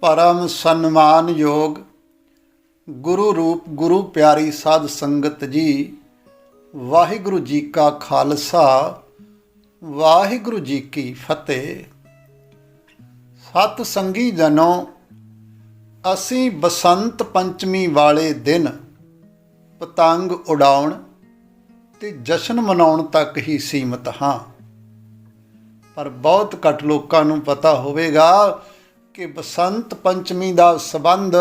ਪਰਮ ਸਨਮਾਨ ਯੋਗ ਗੁਰੂ ਰੂਪ ਗੁਰੂ ਪਿਆਰੀ ਸਾਧ ਸੰਗਤ ਜੀ, ਵਾਹਿਗੁਰੂ ਜੀ ਕਾ ਖਾਲਸਾ, ਵਾਹਿਗੁਰੂ ਜੀ ਕੀ ਫਤਿਹ। ਸਤ ਸੰਗੀ ਜਨੋ, ਅਸੀਂ ਬਸੰਤ ਪੰਚਮੀ ਵਾਲੇ ਦਿਨ ਪਤੰਗ ਉਡਾਉਣ ਤੇ ਜਸ਼ਨ ਮਨਾਉਣ ਤੱਕ ਹੀ ਸੀਮਤ ਹਾਂ। ਪਰ ਬਹੁਤ ਘੱਟ ਲੋਕਾਂ ਨੂੰ ਪਤਾ ਹੋਵੇਗਾ ਕਿ ਬਸੰਤ ਪੰਚਮੀ ਦਾ ਸਬੰਧ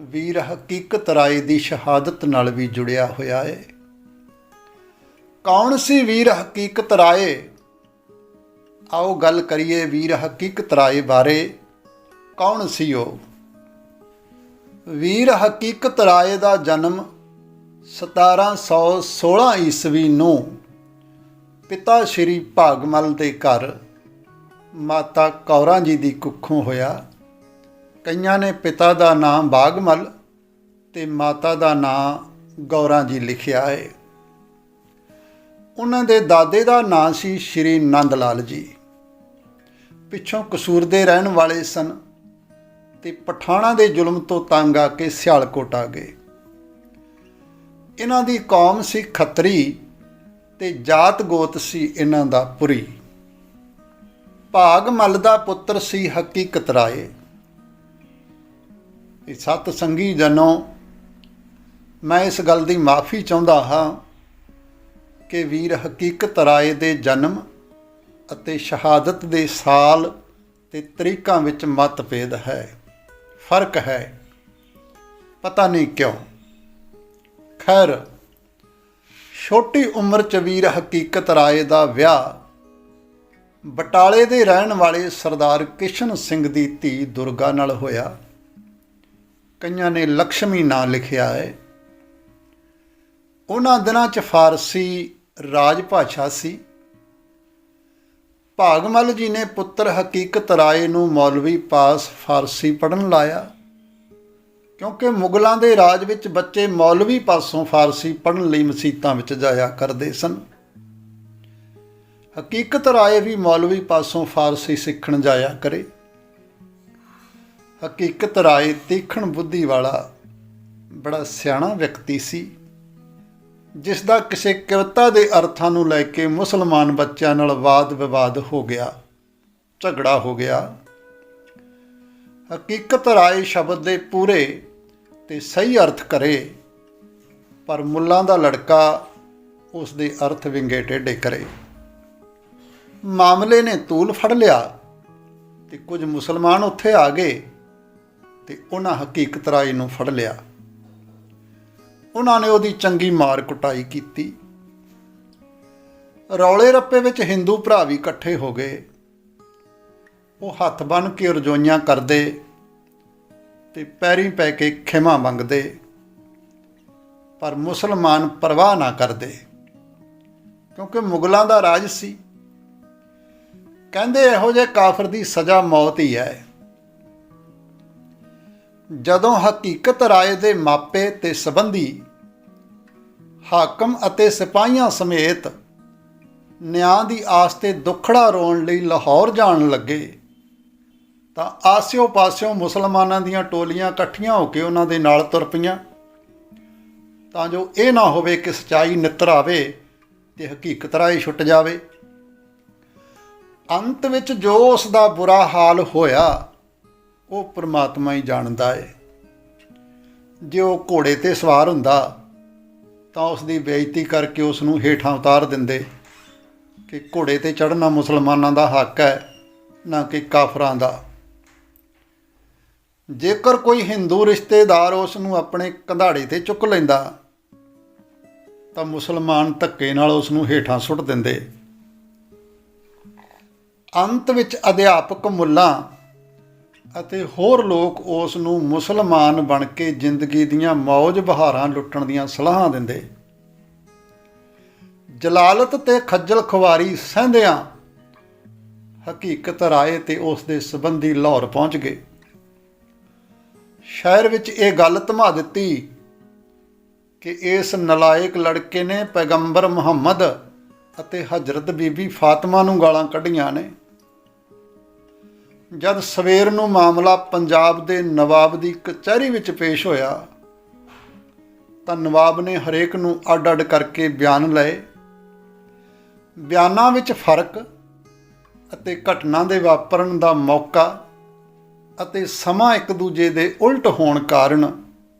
ਵੀਰ ਹਕੀਕਤ ਰਾਏ ਦੀ ਸ਼ਹਾਦਤ ਨਾਲ ਵੀ ਜੁੜਿਆ ਹੋਇਆ ਹੈ ਕੌਣ ਸੀ ਵੀਰ ਹਕੀਕਤ ਰਾਏ? ਆਓ ਗੱਲ ਕਰੀਏ ਵੀਰ ਹਕੀਕਤ ਰਾਏ ਬਾਰੇ। ਕੌਣ ਸੀ ਉਹ? ਵੀਰ ਹਕੀਕਤ ਰਾਏ ਦਾ ਜਨਮ 1716 ਈਸਵੀ ਨੂੰ ਪਿਤਾ ਸ਼੍ਰੀ ਭਾਗਮਲ ਦੇ ਘਰ ਮਾਤਾ ਕੌਰਾਂ ਜੀ ਦੀ ਕੁੱਖੋਂ ਹੋਇਆ। ਕਈਆਂ ਨੇ ਪਿਤਾ ਦਾ ਨਾਮ ਬਾਗਮਲ ਤੇ ਮਾਤਾ ਦਾ ਨਾਮ ਗੌਰਾਂ ਜੀ ਲਿਖਿਆ ਹੈ। ਉਹਨਾਂ ਦੇ ਦਾਦੇ ਦਾ ਨਾਂ ਸੀ ਸ਼੍ਰੀ ਨੰਦ ਲਾਲ ਜੀ। ਪਿੱਛੋਂ ਕਸੂਰ ਦੇ ਰਹਿਣ ਵਾਲੇ ਸਨ ਤੇ ਪਠਾਣਾ ਦੇ ਜ਼ੁਲਮ ਤੋਂ ਤੰਗ ਆ ਕੇ ਸਿਆਲਕੋਟ ਆ ਗਏ। ਇਹਨਾਂ ਦੀ ਕੌਮ ਸੀ ਖੱਤਰੀ ਤੇ ਜਾਤ ਗੋਤ ਸੀ ਇਹਨਾਂ ਦਾ ਪੁਰੀ। ਭਾਗ ਮਲ ਦਾ ਪੁੱਤਰ ਸੀ ਹਕੀਕਤ ਰਾਏ। ਇਹ ਸਤ ਸੰਗੀ ਜਨੋ ਮੈਂ ਇਸ ਗੱਲ ਦੀ ਮਾਫੀ ਚਾਹੁੰਦਾ ਹਾਂ ਕਿ ਵੀਰ ਹਕੀਕਤ ਰਾਏ ਦੇ ਜਨਮ ਅਤੇ ਸ਼ਹਾਦਤ ਦੇ ਸਾਲ ਤੇ ਤਰੀਕਾਂ ਵਿੱਚ ਮਤਭੇਦ ਹੈ, ਫ਼ਰਕ ਹੈ, ਪਤਾ ਨਹੀਂ ਕਿਉਂ। ਖੈਰ, ਛੋਟੀ ਉਮਰ ਚ ਵੀਰ ਹਕੀਕਤ ਰਾਏ ਦਾ ਵਿਆਹ ਬਟਾਲੇ ਦੇ ਰਹਿਣ ਵਾਲੇ ਸਰਦਾਰ ਕਿਸ਼ਨ ਸਿੰਘ ਦੀ ਧੀ ਦੁਰਗਾ ਨਾਲ ਹੋਇਆ। ਕਈਆਂ ਨੇ ਲక్ష్ਮੀ ਨਾਂ ਲਿਖਿਆ ਹੈ। ਉਹਨਾਂ ਦਿਨਾਂ 'ਚ ਫਾਰਸੀ ਰਾਜ ਭਾਸ਼ਾ ਸੀ। ਭਾਗਮਲ ਜੀ ਨੇ ਪੁੱਤਰ ਹਕੀਕਤ ਰਾਏ ਨੂੰ ਮੌਲਵੀ ਪਾਸ ਫਾਰਸੀ ਪੜਨ ਲਾਇਆ। ਕਿਉਂਕਿ ਮੁਗਲਾਂ ਦੇ ਰਾਜ ਵਿੱਚ ਬੱਚੇ ਮੌਲਵੀ ਪਾਸੋਂ ਫਾਰਸੀ ਪੜਨ ਲਈ ਮਸੀਤਾਂ ਵਿੱਚ ਜਾਇਆ ਕਰਦੇ ਸਨ। ਹਕੀਕਤ ਰਾਏ ਵੀ ਮੌਲਵੀ ਪਾਸੋਂ ਫਾਰਸੀ ਸਿੱਖਣ ਜਾਇਆ ਕਰੇ। ਹਕੀਕਤ ਰਾਏ ਤੀਖਣ ਬੁੱਧੀ ਵਾਲਾ ਬੜਾ ਸਿਆਣਾ ਵਿਅਕਤੀ ਸੀ ਜਿਸ ਦਾ ਕਿਸੇ ਕਵਿਤਾ ਦੇ ਅਰਥਾਂ ਨੂੰ ਲੈ ਕੇ ਮੁਸਲਮਾਨ ਬੱਚਿਆਂ ਨਾਲ ਵਾਦ ਵਿਵਾਦ ਹੋ ਗਿਆ, ਝਗੜਾ ਹੋ ਗਿਆ। ਹਕੀਕਤ ਰਾਏ ਸ਼ਬਦ ਦੇ ਪੂਰੇ ਤੇ ਸਹੀ ਅਰਥ ਕਰੇ, ਪਰ ਮੁੱਲਾਂ ਦਾ ਲੜਕਾ ਉਸ ਦੇ ਅਰਥ ਵਿੰਗੇ ਟੇਢੇ ਕਰੇ। ਮਾਮਲੇ ਨੇ ਤੂਲ ਫੜ ਲਿਆ ਤੇ ਕੁਝ ਮੁਸਲਮਾਨ ਉੱਥੇ ਆ ਗਏ ਤੇ ਉਹਨਾਂ ਹਕੀਕਤ ਰਾਏ ਨੂੰ ਫੜ ਲਿਆ। ਉਹਨਾਂ ਨੇ ਉਹਦੀ ਚੰਗੀ ਮਾਰ ਕੁਟਾਈ ਕੀਤੀ। ਰੌਲੇ ਰੱਪੇ ਵਿੱਚ ਹਿੰਦੂ ਭਰਾ ਵੀ ਇਕੱਠੇ ਹੋ ਗਏ। ਉਹ ਹੱਥ ਬੰਨ ਕੇ ਰਜੋਈਆਂ ਕਰਦੇ ਤੇ ਪੈਰੀਂ ਪੈ ਕੇ ਖਿਮਾ ਮੰਗਦੇ, ਪਰ ਮੁਸਲਮਾਨ ਪਰਵਾਹ ਨਾ ਕਰਦੇ, ਕਿਉਂਕਿ ਮੁਗਲਾਂ ਦਾ ਰਾਜ ਸੀ। ਕਹਿੰਦੇ ਇਹੋ ਜਿਹੇ ਕਾਫਰ ਦੀ ਸਜ਼ਾ ਮੌਤ ਹੀ ਹੈ। ਜਦੋਂ ਹਕੀਕਤ ਰਾਏ ਦੇ ਮਾਪੇ ਤੇ ਸਬੰਧੀ ਹਾਕਮ ਅਤੇ ਸਿਪਾਹੀਆਂ ਸਮੇਤ ਨਿਆਂ ਦੀ ਆਸ ਤੇ ਦੁੱਖੜਾ ਰੋਣ ਲਈ ਲਾਹੌਰ ਜਾਣ ਲੱਗੇ, ਤਾਂ ਆਸਿਓ ਪਾਸਿਓ ਮੁਸਲਮਾਨਾਂ ਦੀਆਂ ਟੋਲੀਆਂ ਇਕੱਠੀਆਂ ਹੋ ਕੇ ਉਹਨਾਂ ਦੇ ਨਾਲ ਤੁਰ ਪਈਆਂ। ਤਾਂ ਜੋ ਇਹ ਨਾ ਹੋਵੇ ਕਿ ਸਚਾਈ ਨਿੱਤਰ ਆਵੇ ਤੇ ਹਕੀਕਤ ਰਾਏ ਛੁੱਟ ਜਾਵੇ। ਅੰਤ ਵਿੱਚ ਜੋ ਉਸ ਦਾ ਬੁਰਾ ਹਾਲ ਹੋਇਆ, ਉਹ ਪ੍ਰਮਾਤਮਾ ਹੀ ਜਾਣਦਾ ਏ। ਜੇ ਉਹ ਘੋੜੇ ਤੇ ਸਵਾਰ ਹੁੰਦਾ, ਤਾਂ ਉਸ ਦੀ ਬੇਇੱਜ਼ਤੀ ਕਰਕੇ ਉਸ ਨੂੰ ਹੇਠਾਂ ਉਤਾਰ ਦਿੰਦੇ ਕਿ ਘੋੜੇ ਤੇ ਚੜ੍ਹਨਾ ਮੁਸਲਮਾਨਾਂ ਦਾ ਹੱਕ ਹੈ, ਨਾ ਕਿ ਕਾਫਰਾਂ ਦਾ। ਜੇਕਰ ਕੋਈ ਹਿੰਦੂ ਰਿਸ਼ਤੇਦਾਰ ਉਸ ਨੂੰ ਆਪਣੇ ਕੰਧਾੜੇ ਤੇ ਚੁੱਕ ਲੈਂਦਾ, ਤਾਂ ਮੁਸਲਮਾਨ ਧੱਕੇ ਨਾਲ ਉਸ ਨੂੰ ਹੇਠਾਂ ਸੁੱਟ ਦਿੰਦੇ। ਅੰਤ ਵਿੱਚ ਅਧਿਆਪਕ ਮੁੱਲਾ ਅਤੇ ਹੋਰ ਲੋਕ ਉਸ ਨੂੰ ਮੁਸਲਮਾਨ ਬਣ ਕੇ ਜ਼ਿੰਦਗੀ ਦੀਆਂ ਮੌਜ ਬਹਾਰਾਂ ਲੁੱਟਣ ਦੀਆਂ ਸਲਾਹਾਂ ਦਿੰਦੇ। ਜਲਾਲਤ ਤੇ ਖੱਜਲ ਖੁਆਰੀ ਸਹਿੰਦਿਆਂ ਹਕੀਕਤ ਰਾਏ ਤੇ ਉਸ ਦੇ ਸੰਬੰਧੀ ਲਾਹੌਰ ਪਹੁੰਚ ਗਏ। ਸ਼ਹਿਰ ਵਿੱਚ ਇਹ ਗੱਲ ਧਮਾ ਦਿੱਤੀ ਕਿ ਇਸ ਨਲਾਇਕ ਲੜਕੇ ਨੇ ਪੈਗੰਬਰ ਮੁਹੰਮਦ ਅਤੇ ਹਜ਼ਰਤ ਬੀਬੀ ਫਾਤਿਮਾ ਨੂੰ ਗਾਲਾਂ ਕੱਢੀਆਂ ਨੇ। ਜਦ ਸਵੇਰ ਨੂੰ ਮਾਮਲਾ ਪੰਜਾਬ ਦੇ ਨਵਾਬ ਦੀ ਕਚਹਿਰੀ ਵਿੱਚ ਪੇਸ਼ ਹੋਇਆ, ਤਾਂ ਨਵਾਬ ਨੇ ਹਰੇਕ ਨੂੰ ਅੱਡ-ਅੱਡ ਕਰਕੇ ਬਿਆਨ ਲਏ। ਬਿਆਨਾਂ ਵਿੱਚ ਫ਼ਰਕ ਅਤੇ ਘਟਨਾ ਦੇ ਵਾਪਰਨ ਦਾ ਮੌਕਾ ਅਤੇ ਸਮਾਂ ਇੱਕ ਦੂਜੇ ਦੇ ਉਲਟ ਹੋਣ ਕਾਰਨ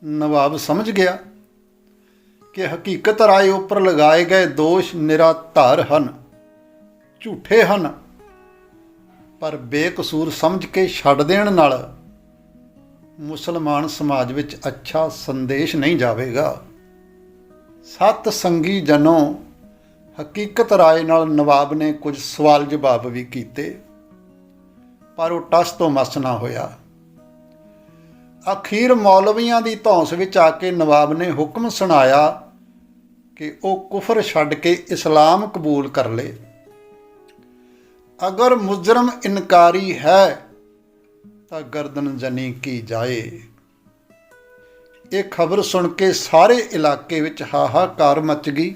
ਨਵਾਬ ਸਮਝ ਗਿਆ ਕਿ ਹਕੀਕਤ ਰਾਏ ਉੱਪਰ ਲਗਾਏ ਗਏ ਦੋਸ਼ ਨਿਰਾਧਾਰ ਹਨ, ਝੂਠੇ ਹਨ। ਪਰ ਬੇਕਸੂਰ ਸਮਝ ਕੇ ਛੱਡ ਦੇਣ ਨਾਲ ਮੁਸਲਮਾਨ ਸਮਾਜ ਵਿੱਚ ਅੱਛਾ ਸੰਦੇਸ਼ ਨਹੀਂ ਜਾਵੇਗਾ। ਸਤ ਸੰਗੀ ਜਨੋ ਹਕੀਕਤ ਰਾਏ ਨਾਲ ਨਵਾਬ ਨੇ ਕੁਝ ਸਵਾਲ ਜਵਾਬ ਵੀ ਕੀਤੇ, ਪਰ ਉਹ ਟਸ ਤੋਂ ਮਸ ਨਾ ਹੋਇਆ। ਅਖੀਰ ਮੌਲਵੀਆਂ ਦੀ ਧੌਂਸ ਵਿੱਚ ਆ ਕੇ ਨਵਾਬ ਨੇ ਹੁਕਮ ਸੁਣਾਇਆ ਕਿ ਉਹ ਕੁਫਰ ਛੱਡ ਕੇ ਇਸਲਾਮ ਕਬੂਲ ਕਰ ਲੇ। ਅਗਰ ਮੁਜਰਮ ਇਨਕਾਰੀ ਹੈ, ਤਾਂ ਗਰਦਨ ਜਨੀ ਕੀ ਜਾਏ। ਇਹ ਖਬਰ ਸੁਣ ਕੇ ਸਾਰੇ ਇਲਾਕੇ ਵਿੱਚ ਹਾਹਾਕਾਰ ਮਚ ਗਈ।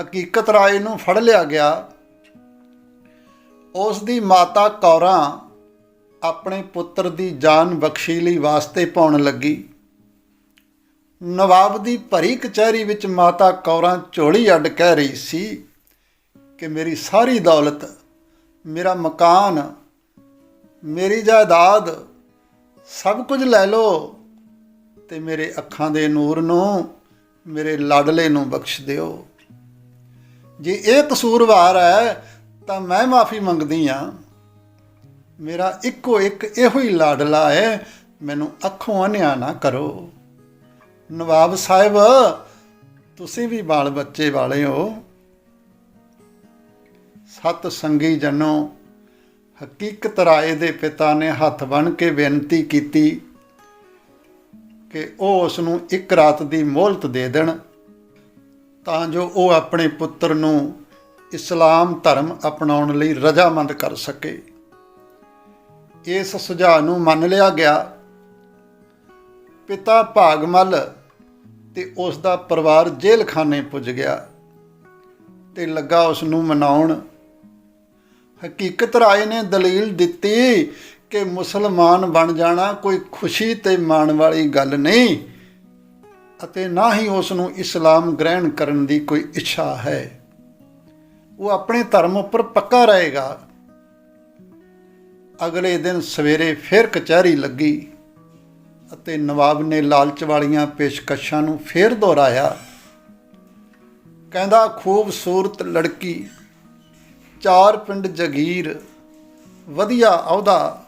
ਹਕੀਕਤ ਰਾਏ ਨੂੰ ਫੜ ਲਿਆ ਗਿਆ। ਉਸ ਦੀ ਮਾਤਾ ਕੌਰਾਂ ਆਪਣੇ ਪੁੱਤਰ ਦੀ ਜਾਨ ਬਖਸ਼ੀ ਲਈ ਵਾਸਤੇ ਪਾਉਣ ਲੱਗੀ। ਨਵਾਬ ਦੀ ਭਰੀ ਕਚਹਿਰੀ ਵਿੱਚ ਮਾਤਾ ਕੌਰਾਂ ਝੋਲੀ ਅੱਡ ਕਹਿ ਰਹੀ ਸੀ ਕਿ ਮੇਰੀ ਸਾਰੀ ਦੌਲਤ, ਮੇਰਾ ਮਕਾਨ, ਮੇਰੀ ਜਾਇਦਾਦ ਸਭ ਕੁਝ ਲੈ ਲਓ ਤੇ ਮੇਰੇ ਅੱਖਾਂ ਦੇ ਨੂਰ ਨੂੰ, ਮੇਰੇ ਲਾਡਲੇ ਨੂੰ ਬਖਸ਼ ਦਿਓ। ਜੇ ਇਹ ਕਸੂਰਵਾਰ ਹੈ, ਤਾਂ ਮੈਂ ਮਾਫੀ ਮੰਗਦੀ ਆ ਮੇਰਾ ਇੱਕੋ ਇੱਕ ਇਹੋ ਹੀ ਲਾਡਲਾ ਹੈ, ਮੈਨੂੰ ਅੱਖੋਂ ਅਨਿਆ ਨਾ ਕਰੋ। ਨਵਾਬ ਸਾਹਿਬ, ਤੁਸੀਂ ਵੀ ਬਾਲ ਬੱਚੇ ਵਾਲੇ ਹੋ। ਸਤ ਸੰਗੀ ਜਨੋ, ਹਕੀਕਤ ਰਾਏ ਦੇ ਪਿਤਾ ਨੇ ਹੱਥ ਬਨ ਕੇ ਬੇਨਤੀ ਕੀਤੀ ਕਿ ਉਹ ਉਸ ਨੂੰ ਇੱਕ ਰਾਤ ਦੀ ਮੋਹਲਤ ਦੇ ਦੇਣ, ਤਾਂ ਜੋ ਉਹ ਆਪਣੇ ਪੁੱਤਰ ਨੂੰ ਇਸਲਾਮ ਧਰਮ ਅਪਣਾਉਣ ਲਈ ਰਜਾਮੰਦ ਕਰ ਸਕੇ। ਇਸ ਸੁਝਾਅ ਨੂੰ ਮੰਨ ਲਿਆ ਗਿਆ। ਪਿਤਾ ਭਾਗਮਲ ਤੇ ਉਸ ਦਾ ਪਰਿਵਾਰ ਜੇਲਖਾਨੇ ਪੁੱਜ ਗਿਆ ਤੇ ਲੱਗਾ ਉਸ ਨੂੰ ਮਨਾਉਣ ਹਕੀਕਤ ਰਾਏ ਨੇ ਦਲੀਲ ਦਿੱਤੀ ਕਿ ਮੁਸਲਮਾਨ ਬਣ ਜਾਣਾ ਕੋਈ ਖੁਸ਼ੀ ਤੇ ਮਾਣ ਵਾਲੀ ਗੱਲ ਨਹੀਂ ਅਤੇ ਨਾ ਹੀ ਉਸ ਨੂੰ ਇਸਲਾਮ ਗ੍ਰਹਿਣ ਕਰਨ ਦੀ ਕੋਈ ਇੱਛਾ ਹੈ। ਉਹ ਆਪਣੇ ਧਰਮ ਉੱਪਰ ਪੱਕਾ ਰਹੇਗਾ। ਅਗਲੇ ਦਿਨ ਸਵੇਰੇ ਫਿਰ ਕਚਹਿਰੀ ਲੱਗੀ ਅਤੇ ਨਵਾਬ ਨੇ ਲਾਲਚ ਵਾਲੀਆਂ ਪੇਸ਼ਕਸ਼ਾਂ ਨੂੰ ਫੇਰ ਦੁਹਰਾਇਆ। ਕਹਿੰਦਾ, ਖੂਬਸੂਰਤ ਲੜਕੀ ਚਾਰ ਪਿੰਡ ਜਗੀਰ, ਵਧੀਆ ਅਹੁਦਾ,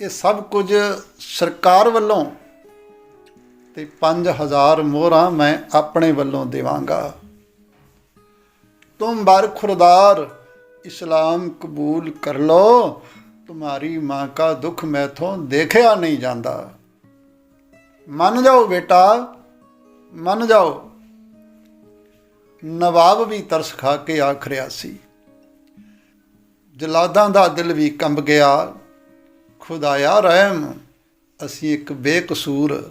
ਇਹ ਸਭ ਕੁਝ ਸਰਕਾਰ ਵੱਲੋਂ ਤੇ 5000 ਮੋਹਰਾਂ ਮੈਂ ਆਪਣੇ ਵੱਲੋਂ ਦੇਵਾਂਗਾ। ਤੁਮ ਬਰ ਖੁਰਦਾਰ, ਇਸਲਾਮ ਕਬੂਲ ਕਰ ਲੋ ਤੁਹਾਰੀ ਮਾਂ ਕਾ ਦੁੱਖ ਮੈਥੋਂ ਦੇਖਿਆ ਨਹੀਂ ਜਾਂਦਾ। ਮੰਨ ਜਾਓ ਬੇਟਾ, ਮੰਨ ਜਾਓ, ਨਵਾਬ ਵੀ ਤਰਸ ਖਾ ਕੇ ਆਖ ਰਿਆ ਸੀ। ਜਲਾਦਾਂ ਦਾ ਦਿਲ ਵੀ ਕੰਬ ਗਿਆ, ਖੁਦਾਇਆ ਰਹਿਮ, ਅਸੀਂ ਇੱਕ ਬੇਕਸੂਰ,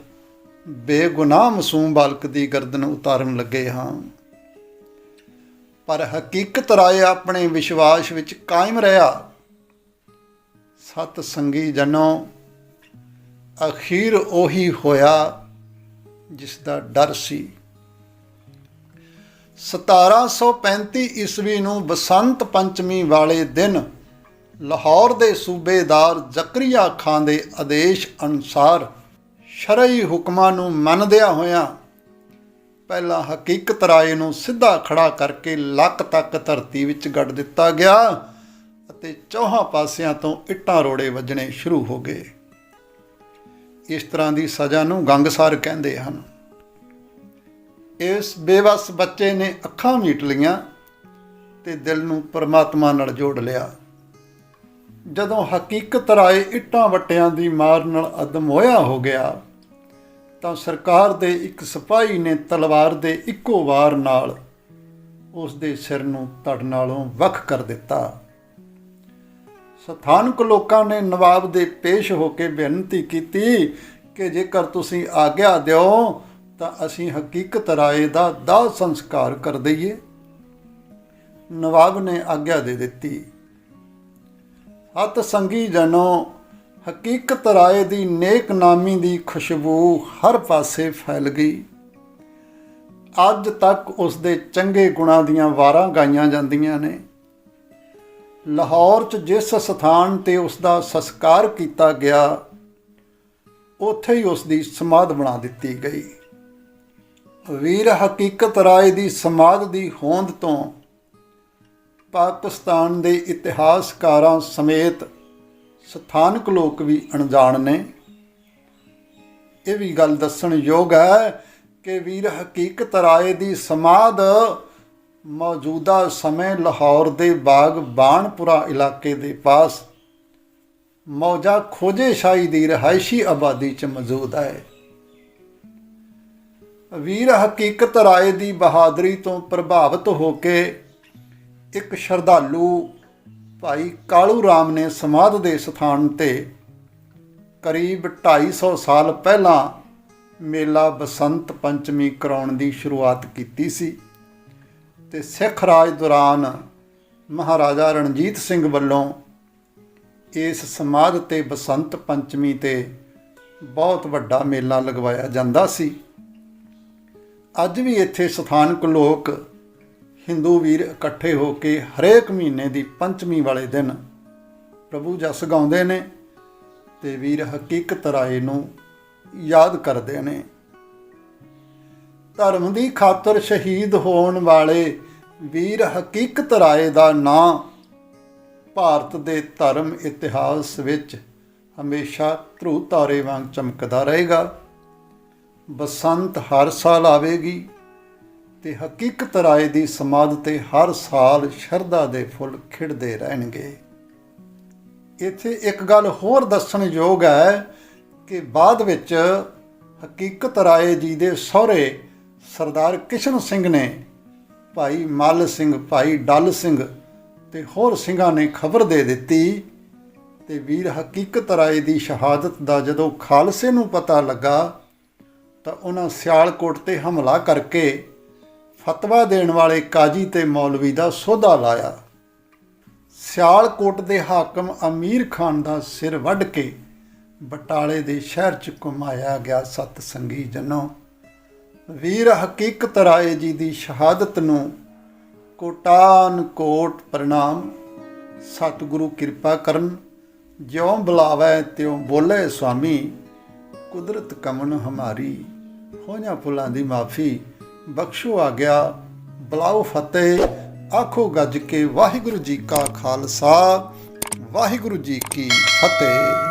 ਬੇਗੁਨਾਹ ਮਾਸੂਮ ਬਾਲਕ ਦੀ ਗਰਦਨ ਉਤਾਰਨ ਲੱਗੇ ਹਾਂ। ਪਰ ਹਕੀਕਤ ਰਾਏ ਆਪਣੇ ਵਿਸ਼ਵਾਸ ਵਿੱਚ ਕਾਇਮ ਰਿਹਾ। ਸਤ ਸੰਗੀ ਜਨੋ, ਅਖੀਰ ਉਹੀ ਹੋਇਆ ਜਿਸ ਦਾ ਡਰ ਸੀ। 1735 ਈਸਵੀ ਨੂੰ ਬਸੰਤ ਪੰਚਮੀ ਵਾਲੇ ਦਿਨ ਲਾਹੌਰ ਦੇ ਸੂਬੇਦਾਰ ਜ਼ਕਰੀਆ ਖਾਨ ਦੇ ਆਦੇਸ਼ ਅਨੁਸਾਰ ਸ਼ਰਈ ਹੁਕਮਾਂ ਨੂੰ ਮੰਨਦਿਆਂ ਹੋਇਆਂ ਪਹਿਲਾਂ ਹਕੀਕਤ ਰਾਏ ਨੂੰ ਸਿੱਧਾ ਖੜਾ ਕਰਕੇ ਲੱਕ ਤੱਕ ਧਰਤੀ ਵਿੱਚ ਗੱਡ ਦਿੱਤਾ ਗਿਆ ਅਤੇ ਚੌਹਾਂ ਪਾਸਿਆਂ ਤੋਂ ਇੱਟਾਂ ਰੋੜੇ ਵੱਜਣੇ ਸ਼ੁਰੂ ਹੋ ਗਏ। ਇਸ ਤਰ੍ਹਾਂ ਦੀ ਸਜ਼ਾ ਨੂੰ ਗੰਗਸਾਰ ਕਹਿੰਦੇ ਹਨ। ਇਸ ਬੇਵਸ ਬੱਚੇ ਨੇ ਅੱਖਾਂ ਮੀਟ ਲਈਆਂ ਤੇ ਦਿਲ ਨੂੰ ਪਰਮਾਤਮਾ ਨਾਲ ਜੋੜ ਲਿਆ। ਜਦੋਂ ਹਕੀਕਤ ਰਾਏ ਇੱਟਾਂ ਵੱਟਿਆਂ ਦੀ ਮਾਰ ਨਾਲ ਅਦਮ ਹੋਇਆ ਹੋ ਗਿਆ, ਤਾਂ ਸਰਕਾਰ ਦੇ ਇੱਕ ਸਿਪਾਹੀ ਨੇ ਤਲਵਾਰ ਦੇ ਇੱਕੋ ਵਾਰ ਨਾਲ ਉਸ ਦੇ ਸਿਰ ਨੂੰ ਧੜ ਨਾਲੋਂ ਵੱਖ ਕਰ ਦਿੱਤਾ। ਸਥਾਨਕ ਲੋਕਾਂ ਨੇ ਨਵਾਬ ਦੇ ਪੇਸ਼ ਹੋ ਕੇ ਬੇਨਤੀ ਕੀਤੀ ਕਿ ਜੇਕਰ ਤੁਸੀਂ ਆਗਿਆ ਦਿਓ ਤਾਂ ਅਸੀਂ ਹਕੀਕਤ ਰਾਏ ਦਾ ਦਾਹ ਸੰਸਕਾਰ ਕਰ ਦਈਏ। ਨਵਾਬ ਨੇ ਆਗਿਆ ਦੇ ਦਿੱਤੀ। ਹਤ ਸੰਗੀ ਜਨੋ, ਹਕੀਕਤ ਰਾਏ ਦੀ ਨੇਕ ਨਾਮੀ ਦੀ ਖੁਸ਼ਬੂ ਹਰ ਪਾਸੇ ਫੈਲ ਗਈ। ਅੱਜ ਤੱਕ ਉਸ ਦੇ ਚੰਗੇ ਗੁਣਾਂ ਦੀਆਂ ਵਾਰਾਂ ਗਾਈਆਂ ਜਾਂਦੀਆਂ ਨੇ। ਲਾਹੌਰ 'ਚ ਜਿਸ ਸਥਾਨ ਤੇ ਉਸ ਦਾ ਸੰਸਕਾਰ ਕੀਤਾ ਗਿਆ, ਉੱਥੇ ਹੀ ਉਸ ਦੀ ਸਮਾਧ ਬਣਾ ਦਿੱਤੀ ਗਈ। ਵੀਰ ਹਕੀਕਤ ਰਾਏ ਦੀ ਸਮਾਧ ਦੀ ਹੋਂਦ ਤੋਂ ਪਾਕਿਸਤਾਨ ਦੇ ਇਤਿਹਾਸਕਾਰਾਂ ਸਮੇਤ ਸਥਾਨਕ ਲੋਕ ਵੀ ਅਣਜਾਣ ਨੇ। ਇਹ ਵੀ ਗੱਲ ਦੱਸਣ ਯੋਗ ਹੈ ਕਿ ਵੀਰ ਹਕੀਕਤ ਰਾਏ ਦੀ ਸਮਾਧ ਮੌਜੂਦਾ ਸਮੇਂ ਲਾਹੌਰ ਦੇ ਬਾਗ ਬਾਣਪੁਰਾ ਇਲਾਕੇ ਦੇ ਪਾਸ ਮੌਜਾ ਖੋਜੇ ਸ਼ਾਹੀ ਦੀ ਰਹਾਇਸ਼ੀ ਆਬਾਦੀ 'ਚ ਮੌਜੂਦ ਹੈ। ਵੀਰ ਹਕੀਕਤ ਰਾਏ ਦੀ ਬਹਾਦਰੀ ਤੋਂ ਪ੍ਰਭਾਵਿਤ ਹੋ ਕੇ ਇੱਕ ਸ਼ਰਧਾਲੂ ਭਾਈ ਕਾਲੂ ਰਾਮ ਨੇ ਸਮਾਧ ਦੇ ਸਥਾਨ ਤੇ ਕਰੀਬ 250 ਸਾਲ ਪਹਿਲਾਂ ਮੇਲਾ ਬਸੰਤ ਪੰਚਮੀ ਕਰਾਉਣ ਦੀ ਸ਼ੁਰੂਆਤ ਕੀਤੀ ਸੀ ਤੇ ਸਿੱਖ ਰਾਜ ਦੌਰਾਨ ਮਹਾਰਾਜਾ ਰਣਜੀਤ ਸਿੰਘ ਵੱਲੋਂ ਇਸ ਸਮਾਧ ਤੇ ਬਸੰਤ ਪੰਚਮੀ ਤੇ ਬਹੁਤ ਵੱਡਾ ਮੇਲਾ ਲਗਵਾਇਆ ਜਾਂਦਾ ਸੀ। ਅੱਜ ਵੀ ਇੱਥੇ ਸਥਾਨਕ ਲੋਕ ਹਿੰਦੂ ਵੀਰ ਇਕੱਠੇ ਹੋ ਕੇ ਹਰੇਕ ਮਹੀਨੇ ਦੀ ਪੰਚਮੀ ਵਾਲੇ ਦਿਨ ਪ੍ਰਭੂ ਜਸ ਗਾਉਂਦੇ ਨੇ ਤੇ ਵੀਰ ਹਕੀਕਤ ਰਾਏ ਨੂੰ ਯਾਦ ਕਰਦੇ ਨੇ। ਧਰਮ ਦੀ ਖਾਤਰ ਸ਼ਹੀਦ ਹੋਣ ਵਾਲੇ ਵੀਰ ਹਕੀਕਤ ਰਾਏ ਦਾ ਨਾਂ ਭਾਰਤ ਦੇ ਧਰਮ ਇਤਿਹਾਸ ਵਿੱਚ ਹਮੇਸ਼ਾ ਧਰੂ ਤਾਰੇ ਵਾਂਗ ਚਮਕਦਾ ਰਹੇਗਾ। ਬਸੰਤ ਹਰ ਸਾਲ ਆਵੇਗੀ ਤੇ ਹਕੀਕਤ ਰਾਏ ਦੀ ਸਮਾਧ ਤੇ ਹਰ ਸਾਲ ਸ਼ਰਧਾ ਦੇ ਫੁੱਲ ਖਿੜਦੇ ਰਹਿਣਗੇ। ਇੱਥੇ ਇੱਕ ਗੱਲ ਹੋਰ ਦੱਸਣ ਯੋਗ ਹੈ ਕਿ ਬਾਅਦ ਵਿੱਚ ਹਕੀਕਤ ਰਾਏ ਜੀ ਦੇ ਸਹੁਰੇ ਸਰਦਾਰ ਕਿਸ਼ਨ ਸਿੰਘ ਨੇ ਭਾਈ ਮੱਲ ਸਿੰਘ, ਭਾਈ ਡੱਲ ਸਿੰਘ ਤੇ ਹੋਰ ਸਿੰਘਾਂ ਨੇ ਖਬਰ ਦੇ ਦਿੱਤੀ ਤੇ ਵੀਰ ਹਕੀਕਤ ਰਾਏ ਦੀ ਸ਼ਹਾਦਤ ਦਾ ਜਦੋਂ ਖਾਲਸੇ ਨੂੰ ਪਤਾ ਲੱਗਾ ਤਾਂ ਉਹਨਾਂ ਸਿਆਲਕੋਟ ਤੇ ਹਮਲਾ ਕਰਕੇ ਫਤਵਾ ਦੇਣ ਵਾਲੇ ਕਾਜੀ ਤੇ ਮੌਲਵੀ ਦਾ ਸੋਧਾ ਲਾਇਆ। ਸਿਆਲਕੋਟ ਦੇ ਹਾਕਮ ਅਮੀਰ ਖਾਨ ਦਾ ਸਿਰ ਵੱਢ ਕੇ ਬਟਾਲੇ ਦੇ ਸ਼ਹਿਰ ਚ ਘੁਮਾਇਆ ਗਿਆ ਸਤ ਸੰਗੀ ਜਨੋ। ਵੀਰ ਹਕੀਕਤ ਰਾਏ ਜੀ ਦੀ ਸ਼ਹਾਦਤ ਨੂੰ ਕੋਟਾਨ ਕੋਟ ਪ੍ਰਣਾਮ। ਸਤਿਗੁਰੂ ਕਿਰਪਾ ਕਰਨ, ਜਿਉ ਬੁਲਾਵੇ ਤਿਉ ਬੋਲੇ ਸੁਆਮੀ। ਕੁਦਰਤ ਕਮਨ ਹਮਾਰੀ ਹੋਈਆਂ ਫੁੱਲਾਂ ਦੀ ਮਾਫੀ। ਬਖਸ਼ੋ ਆ ਗਿਆ ਬਲਾਉ ਫਤਿਹ, ਆਖੋ ਗੱਜ ਕੇ ਵਾਹਿਗੁਰੂ ਜੀ ਕਾ ਖਾਲਸਾ, ਵਾਹਿਗੁਰੂ ਜੀ ਕੀ ਫਤਿਹ।